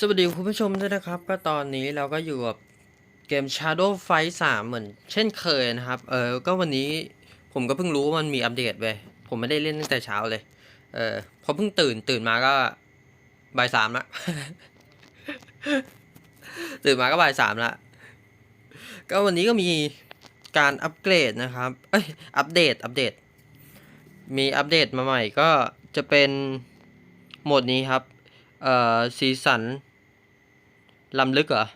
สวัสดีคุณผู้ชมด้วยนะครับ ก็ตอนนี้เราก็อยู่กับเกม Shadow Fight 3 เหมือน เช่นเคยนะครับ เออ ก็วันนี้ผมก็เพิ่งรู้ว่ามันมีอัปเดตเว้ยผมไม่ได้เล่นตั้งแต่เช้าเลย เออพอเพิ่งตื่นตื่นมาก็บ่ายสามละ ตื่นมาก็บ่ายสามละ ก็วันนี้ก็มีการอัปเกรดนะครับ เอ้ย อัปเดต อัปเดต มีอัปเดตมาใหม่ก็จะเป็นโหมดนี้ครับ เอ่อ สีสัน ล้ำลึกเหรอ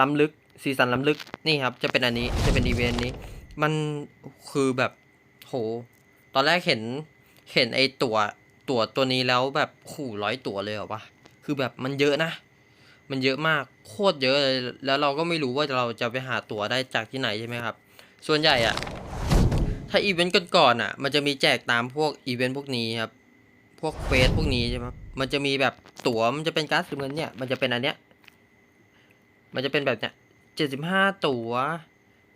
ล้ำลึกสีสันล้ำลึก นี่ครับ จะเป็นอันนี้ จะเป็นอีเวนต์นี้ มันคือแบบ โห ตอนแรกเห็น เห็นไอตัว ตัวตัวนี้แล้วแบบขู่ร้อยตัวเลยเหรอวะ คือแบบมันเยอะนะ มันเยอะมาก โคตรเยอะเลย แล้วเราก็ไม่รู้ว่าเราจะไปหาตั๋วได้จากที่ไหนใช่ไหมครับ ส่วนใหญ่อะถ้าอีเวนต์ก่อนๆอะมันจะมีแจกตามพวกอีเวนต์พวกนี้ครับ พวกเฟสพวกนี้ใช่ไหมมันจะมีแบบตั๋วมันจะเป็นการ์ดสีเงินเนี่ย มันจะเป็นอันเนี้ย มันจะเป็นแบบเนี้ยเจ็ดสิบห้าตั๋ว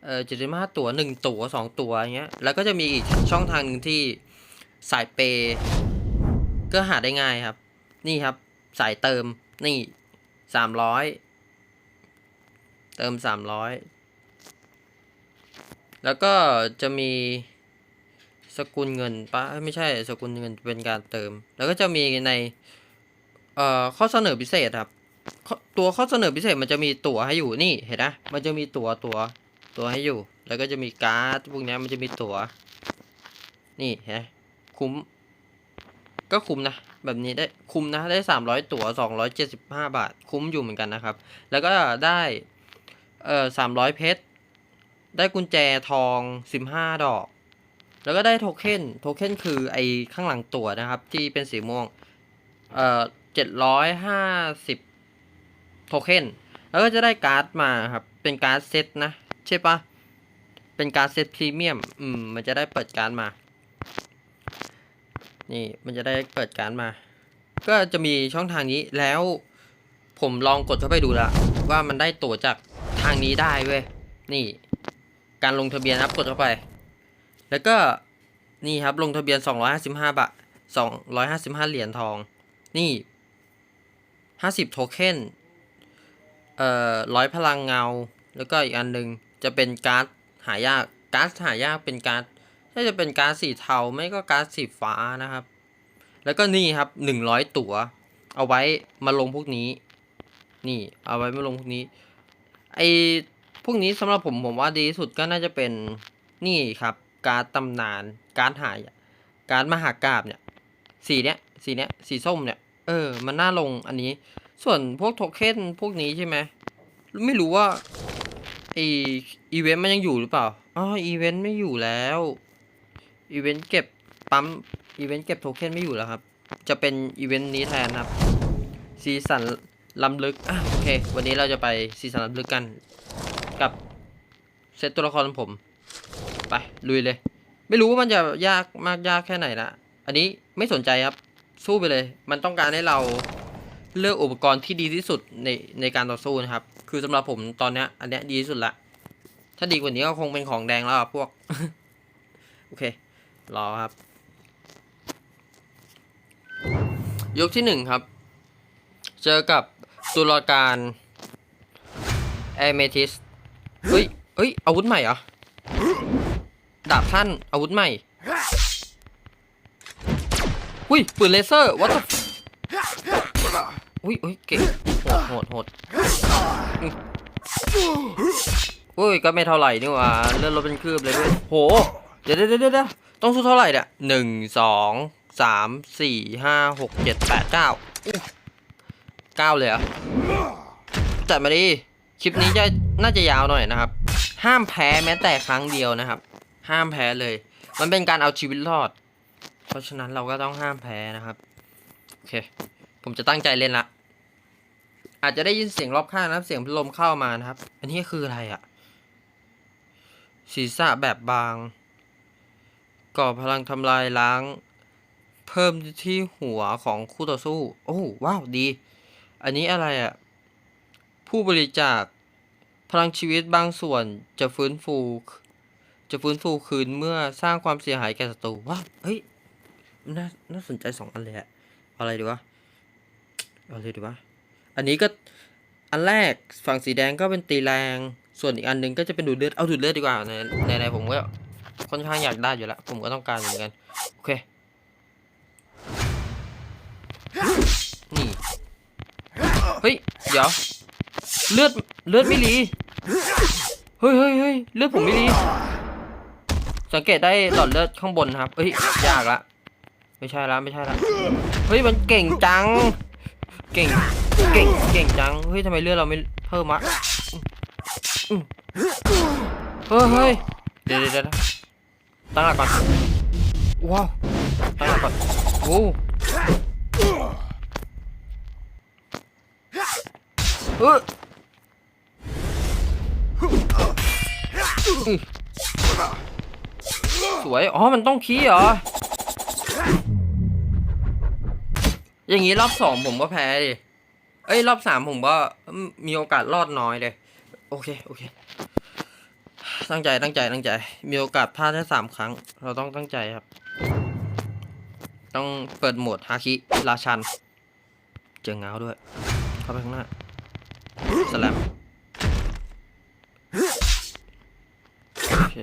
เอ่อเจ็ดสิบห้าตั๋วหนึ่งตั๋วสองตั๋วอย่างเงี้ย แล้วก็จะมีอีกช่องทางหนึ่งที่สายเปย์ก็หาได้ง่ายครับ นี่ครับ สายเติม นี่สามร้อยเติมสามร้อยแล้วก็จะมี สกุลเงินปะไม่ใช่สกุลเงินเป็นการเติม แล้วก็จะมีในเอ่อข้อเสนอพิเศษครับ ตัวข้อเสนอพิเศษมันจะมีตั๋วให้อยู่นี่เห็นนะมันจะมีตั๋วตั๋วตั๋วให้อยู่ แล้วก็จะมีการ์ดพวกนี้มันจะมีตั๋วนี่เห็นไหมคุ้ม ก็คุ้มนะ แบบนี้ได้คุ้มนะ ได้สามร้อยตั๋วสองร้อยเจ็ดสิบห้าบาท คุ้มอยู่เหมือนกันนะครับ แล้วก็ได้เอ่อสามร้อยเพชร ได้กุญแจทองสิบห้าดอก แล้วก็ได้โทเค็น โทเค็นคือไอข้างหลังตั๋วนะครับ ที่เป็นสีม่วง เอ่อเจ็ดร้อยห้าสิบโทเค็น แล้วก็จะได้การ์ดมาครับ เป็นการ์ดเซตนะ ใช่ปะเป็นการ์ดเซตพรีเมียม อืม มันจะได้เปิดการ์ดมา นี่ มันจะได้เปิดการ์ดมา ก็จะมีช่องทางนี้ แล้วผมลองกดเข้าไปดูละว่ามันได้ตั๋วจากทางนี้ได้เว้ย นี่ การลงทะเบียนครับกดเข้าไป แล้วก็นี่ครับลงทะเบียน 255 บาท 255 เหรียญทอง นี่ 50 โทเค็น เอ่อร้อยพลังเงา แล้วก็อีกอันหนึ่งจะเป็นการ์ดหายาก การ์ดหายากเป็นการ์ดถ้าจะเป็นการ์ดสีเทา ไม่ก็การ์ดสีฟ้านะครับ แล้วก็นี่ครับ 100 ตั๋ว เอาไว้มาลงพวกนี้ นี่ เอาไว้มาลงพวกนี้ ไอพวกนี้สำหรับผมผมว่าดีที่สุดก็น่าจะเป็นนี่ครับ การตำนาน การหาย การมหากราบเนี่ย สีเนี้ย สีเนี้ย สีส้มเนี่ย เออ มันน่าลงอันนี้ ส่วนพวกโทเค็นพวกนี้ใช่ไหม ไม่รู้ว่าไออีเวนต์มันยังอยู่หรือเปล่า อ๋อ อีเวนต์ไม่อยู่แล้ว อีเวนต์เก็บปั๊ม อีเวนต์เก็บโทเค็นไม่อยู่แล้วครับ จะเป็นอีเวนต์นี้แทนครับ ซีสันล้ำลึก อะ โอเค วันนี้เราจะไปซีสันล้ำลึกกัน กับเซตตัวละครของผม ไปลุยเลย ไม่รู้ว่ามันจะยากมากยากแค่ไหนนะอันนี้ไม่สนใจครับสู้ไปเลย มันต้องการให้เราเลือกอุปกรณ์ที่ดีที่สุดในในการต่อสู้นะครับ คือสำหรับผมตอนเนี้ยอันเนี้ยดีที่สุดละถ้าดีกว่านี้ก็คงเป็นของแดงแล้วพวก โอเค รอครับ ยกที่หนึ่งครับ เจอกับตุลาการแอเมทิสเฮ้ยเฮ้ย อาวุธใหม่เหรอ ดาบท่านอาวุธใหม่ อุ้ยปืนเลเซอร์วัตถุอุ้ยอุ้ยเก่งโหดโหดโหดอืมอุ้ยก็ไม่เท่าไหร่นี่ว่าเลื่อนรถเป็นคืบเลยด้วยโหเดี๋ยวเดี๋ยวเดี๋ยวเดี๋ยวต้องสู้เท่าไหร่เนี่ยหนึ่งสองสามสี่ห้าหกเจ็ดแปดเก้าเก้าเลยเหรอจัดมาดิคลิปนี้จะน่าจะยาวหน่อยนะครับ ห้ามแพ้แม้แต่ครั้งเดียวนะครับ ห้ามแพ้เลย มันเป็นการเอาชีวิตรอด เพราะฉะนั้นเราก็ต้องห้ามแพ้นะครับ โอเค ผมจะตั้งใจเล่นละ อาจจะได้ยินเสียงรอบข้างนะครับ เสียงลมเข้ามานะครับ อันนี้คืออะไรอะศีรษะแบบบาง ก่อพลังทำลายล้าง เพิ่มที่หัวของคู่ต่อสู้ โอ้ว้าวดี อันนี้อะไรอะผู้บริจาคพลังชีวิตบางส่วนจะฟื้นฟู จะฟื้นฟูคืนเมื่อสร้างความเสียหายแก่ศัตรูว้าเฮ้ยน่าน่าสนใจสองอันเลยอะอะไรดีวะอาเลยดีวะอันนี้ก็อันแรกฝั่งสีแดงก็เป็นตีแรง ส่วนอีกอันหนึ่งก็จะเป็นดูดเลือดเอาดูดเลือดดีกว่าในในในผมก็ค่อนข้างอยากได้อยู่แล้วผมก็ต้องการเหมือนกันโอเคนี่เฮ้ยเดี๋ยวเลือดเลือดไม่รีเฮ้ยเฮ้ยเฮ้ยเลือดผมไม่รี สังเกตได้หลอดเลือดข้างบนครับเฮ้ยยากละไม่ใช่ละไม่ใช่ละเฮ้ยมันเก่งจัง เก่งเก่งเก่งจังเฮ้ยทำไมเลือดเราไม่เพิ่มวะเฮ้ยเฮ้ยเดี๋ยวเดี๋ยวเดี๋ยวตั้งหลักก่อนว้าวตั้งหลักก่อนโอ้เออ สวย อ๋อ มันต้องขี้เหรอ อย่างนี้รอบสองผมก็แพ้ดิ เอ้ย รอบสามผมก็มีโอกาสรอดน้อยเลย โอเค โอเค ตั้งใจ ตั้งใจ ตั้งใจ มีโอกาสพลาดแค่สามครั้ง เราต้องตั้งใจครับ ต้องเปิดโหมดฮาคิราชัน เจอเงาด้วย เข้าไปข้างหน้าสแลมโอเค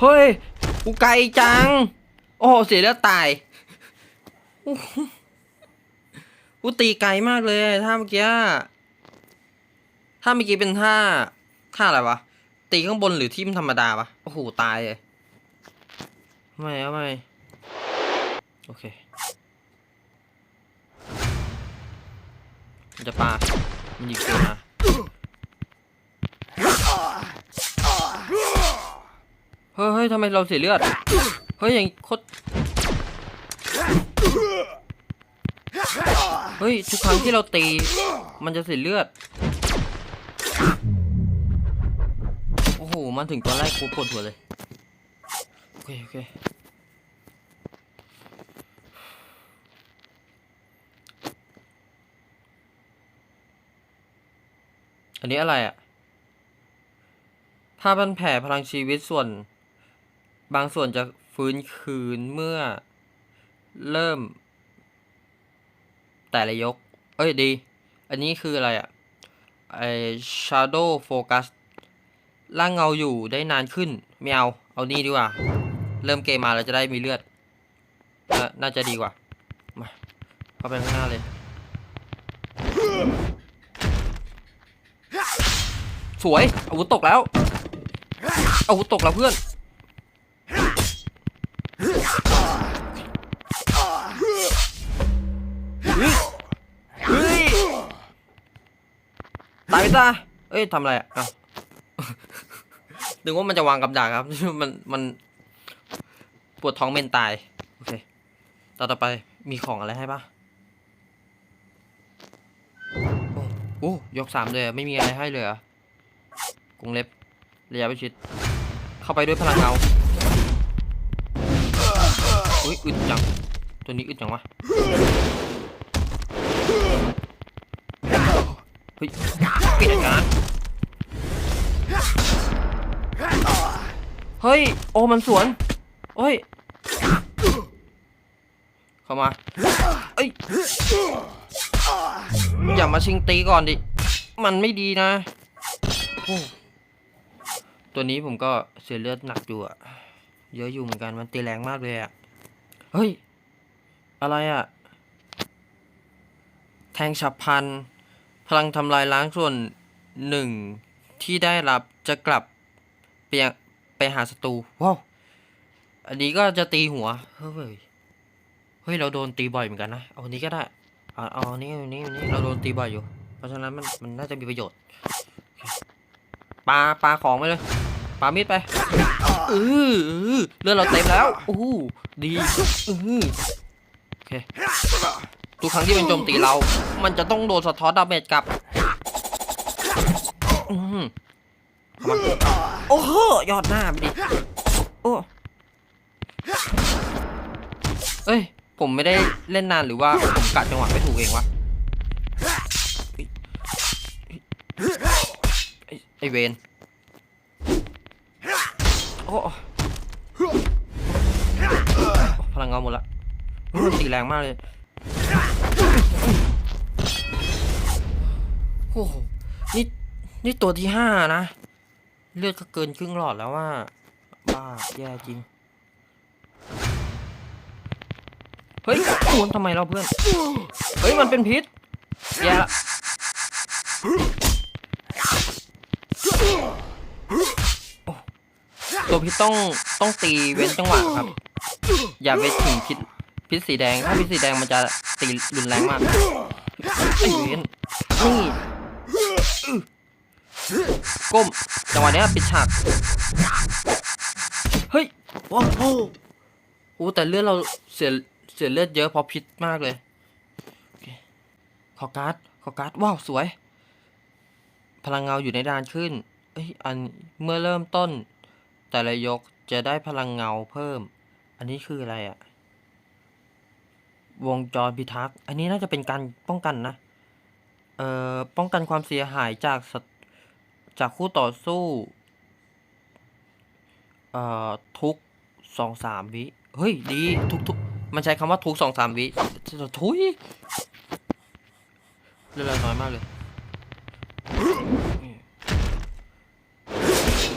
เฮ้ย กูไกลจัง โอ้เสียเลือดตาย กูตีไกลมากเลยท่าเมื่อกี้ ท่าเมื่อกี้เป็นท่า ท่าอะไรวะ ตีข้างบนหรือทิมธรรมดาวะ โอ้โห ตายเลยทำไมทำไมโอเค จะปามันยิงตัวมา เฮ้ยทำไมเราเสียเลือด เฮ้ยอย่างโคตรเฮ้ยทุกครั้งที่เราตี มันจะเสียเลือด โอ้โห มันถึงตัวแรกกูปวดหัวเลย โอเค โอเค อันนี้อะไรอะผ้าพันแผลพลังชีวิตส่วน บางส่วนจะฟื้นคืนเมื่อเริ่ม แต่ละยก เอ้ยดี อันนี้คืออะไรอะไอ shadow focus ร่างเงาอยู่ได้นานขึ้น ไม่เอา เอานี่ดีกว่า เริ่มเกมมาเราจะได้มีเลือด น่าจะดีกว่า มาเข้าไปข้างหน้าเลย สวยอาวุธตกแล้วอาวุธตกแล้วเพื่อน ตาเอ้ยทำอะไรอะอ้าวนึกว่ามันจะวางกับดักครับ มันมันปวดท้องเมนตาย โอเคต่อต่อไปมีของอะไรให้ปะโอ้โอ้ยกสามเลยไม่มีอะไรให้เลยเหรอกรงเล็บระยะประชิด เข้าไปด้วยพลังเงาอุ้ยอึดจัง ตัวนี้อึดจังวะ เฮ้ยเปิดอาการเฮ้ย โอ้มันสวนโอ้ย เข้ามาเอ้ย อย่ามาชิงตีก่อนดิ มันไม่ดีนะ ตัวนี้ผมก็เสียเลือดหนักอยู่อะเยอะอยู่เหมือนกัน มันตีแรงมากเลยอะเฮ้ย อะไรอะแทงฉับพัน พลังทำลายล้างส่วนหนึ่งที่ได้รับจะกลับไปไปหาศัตรูว้าวอันนี้ก็จะตีหัว เฮ้ย เฮ้ย เราโดนตีบ่อยเหมือนกันนะ เอาอันนี้ก็ได้ เอาเอาอันนี้อันนี้อันนี้เราโดนตีบ่อยอยู่ เพราะฉะนั้นมันมันน่าจะมีประโยชน์โอเคปาปาของไปเลย ปลามีดไปเออเลือดเราเต็มแล้วโอ้ดีเออโอเค ทุกครั้งที่เป็นโจมตีเรา มันจะต้องโดนสะท้อนดาเมจกลับอืมโอ้โหยอดหน้าไปดิ โอ้เอ้ย ผมไม่ได้เล่นนานหรือว่าผมกะจังหวะไม่ถูกเองวะ ไอเวนโอ้พลังเงาหมดละตีแรงมากเลย อ้โหนี่นี่ตัวที่ห้านะ เลือดก็เกินครึ่งหลอดแล้วว่า บ้าแย่จริง เฮ้ยควรทำไมเราเพื่อน เฮ้ย มันเป็นพิษ แย่ละตัวพิษต้องต้องตีเว้นจังหวะครับ อย่าไปถึงพิษพิษสีแดง ถ้าพิษสีแดงมันจะตีรุนแรงมากไอ้เว้นนี่ ก้มจังหวะเนี้ยปิดฉาก เฮ้ยว้าวโอ้โหแต่เลือดเราเสียเสียเลือดเยอะเพราะพิษมากเลยขอการ์ดขอการ์ดว้าวสวย พลังเงาอยู่ในดานขึ้นเอ้ยอันเมื่อเริ่มต้น แต่ละยกจะได้พลังเงาเพิ่ม อันนี้คืออะไรอะวงจรพิทักษ์ อันนี้น่าจะเป็นการป้องกันนะ เอ่อ ป้องกันความเสียหายจากศัต จากคู่ต่อสู้เอ่อทุกสองสามวิ เฮ้ย ดี ทุกทุกมันใช้คำว่าทุกสองสามวิ ทุยเรื่องน้อยมากเลย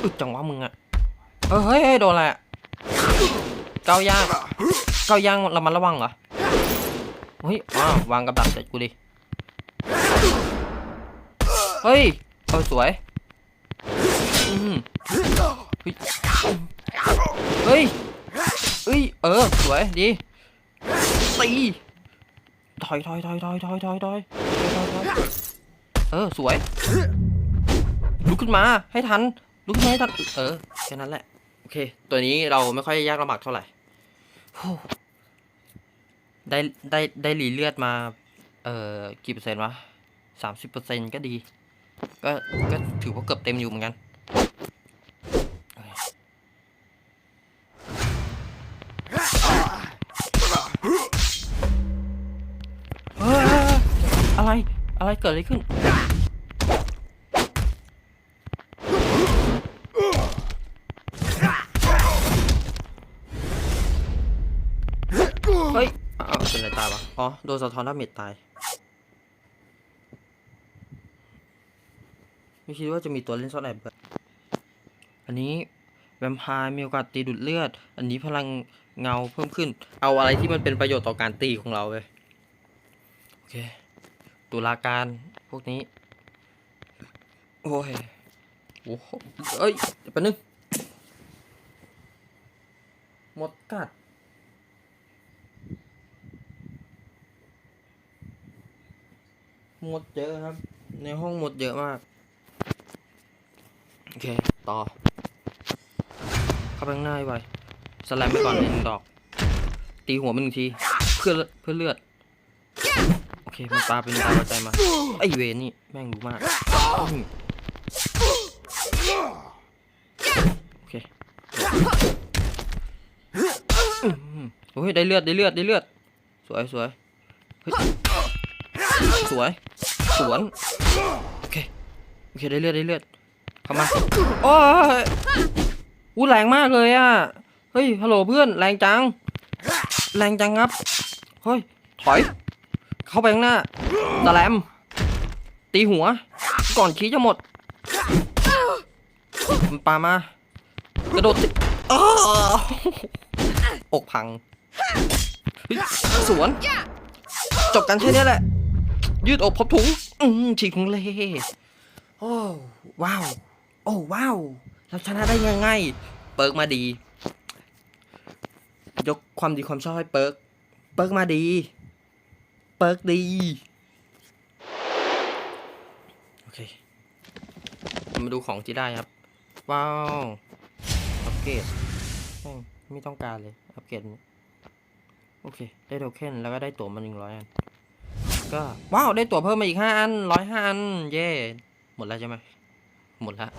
อึดจังวะมึงอะเออเฮ้ยเฮ้ยโดนอะไรอะเก้าย่างเก้าย่างระมัดระวังเหรอ เฮ้ยอ้าววางกับดักเสร็จกูดิ เฮ้ยเออสวย เฮ้ย เฮ้ย เออ สวย ดี ตี ถอยถอยถอยถอยถอยถอยถอยเออ สวย ลุกขึ้นมา ให้ทัน ลุกขึ้นมาให้ทัน เออ แค่นั้นแหละ โอเค ตัวนี้เราไม่ค่อยยากลำบากเท่าไหร่ได้ได้ได้หลีเลือดมา เอ่อ กี่เปอร์เซ็นต์วะสามสิบเปอร์เซ็นต์ก็ดี ก็ ก็ถือว่าเกือบเต็มอยู่เหมือนกัน เกิดอะไรขึ้น เฮ้ยอ้าวเป็นอะไรตายวะ อ๋อ โดนสะท้อนดาเมจตาย ไม่คิดว่าจะมีตัวเล่นซ่อนแอบแบบอันนี้แวมไพร์มีโอกาสตีดูดเลือด อันนี้พลังเงาเพิ่มขึ้น เอาอะไรที่มันเป็นประโยชน์ต่อการตีของเราเลย โอเค ตุลาการพวกนี้ โอ้ยโอ้โหเอ้ยแป๊บนึงหมดกัด หมดเยอะครับ ในห้องหมดเยอะมาก โอเค ต่อ เข้าไปข้างหน้าไปสแลมไปก่อนหนึ่งดอก ตีหัวมันหนึ่งที เพื่อเพื่อเลือด เคมันปาเป็นตาหัวใจมา ไอเวนนี่ แม่งรู้มาก โอเคโอ้ยได้เลือดได้เลือดได้เลือด สวยสวยเฮ้ยสวย สวน โอเค โอเคได้เลือดได้เลือดเข้ามาโอ้ยอู้แรงมากเลยอะ เฮ้ย ฮัลโหลเพื่อน แรงจัง แรงจังครับ เฮ้ย ถอย เข้าไปข้างหน้าตะแลม ตีหัว ก่อนขี้จะหมด มันปามา กระโดดติอ้าวอกพัง สวน จบกันแค่นี้แหละ ยืดอกพบถุง อืฉีกถุงเลยโอ้ว้าว โอ้ว้าวเราชนะได้ยังไง เปิร์กมาดี ยกความดีความชอบให้เปิร์กเปิร์กมาดี เปิร์กดี โอเค มาดูของที่ได้ครับ ว้าว อัปเกรดไม่ต้องการเลย อัปเกรดโอเค ได้โทเค็นแล้วก็ได้ตั๋วมาหนึ่งร้อยอัน ก็ ว้าว ได้ตั๋วเพิ่มมาอีกห้าอันร้อยห้าอัน เย่หมดแล้วใช่ไหม หมดแล้ว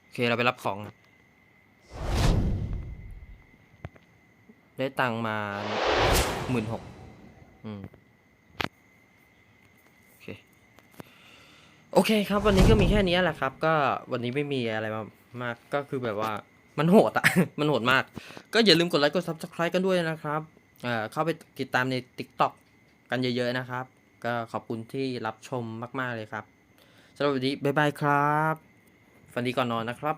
โอเค เราไปรับของ ได้ตังมาหมื่นหกอืมโอเค โอเคครับ วันนี้ก็มีแค่นี้แหละครับ ก็วันนี้ไม่มีอะไรมามากก็คือแบบว่ามันโหดอะ มันโหดมาก ก็อย่าลืมกดไลค์กด subscribe กันด้วยนะครับ เอ่อ เข้าไปติดตามใน TikTok กันเยอะๆนะครับ ก็ขอบคุณที่รับชมมาก ๆ เลยครับสำหรับวันนี้ บ๊ายบายครับ ฝันดีก่อนนอนนะครับ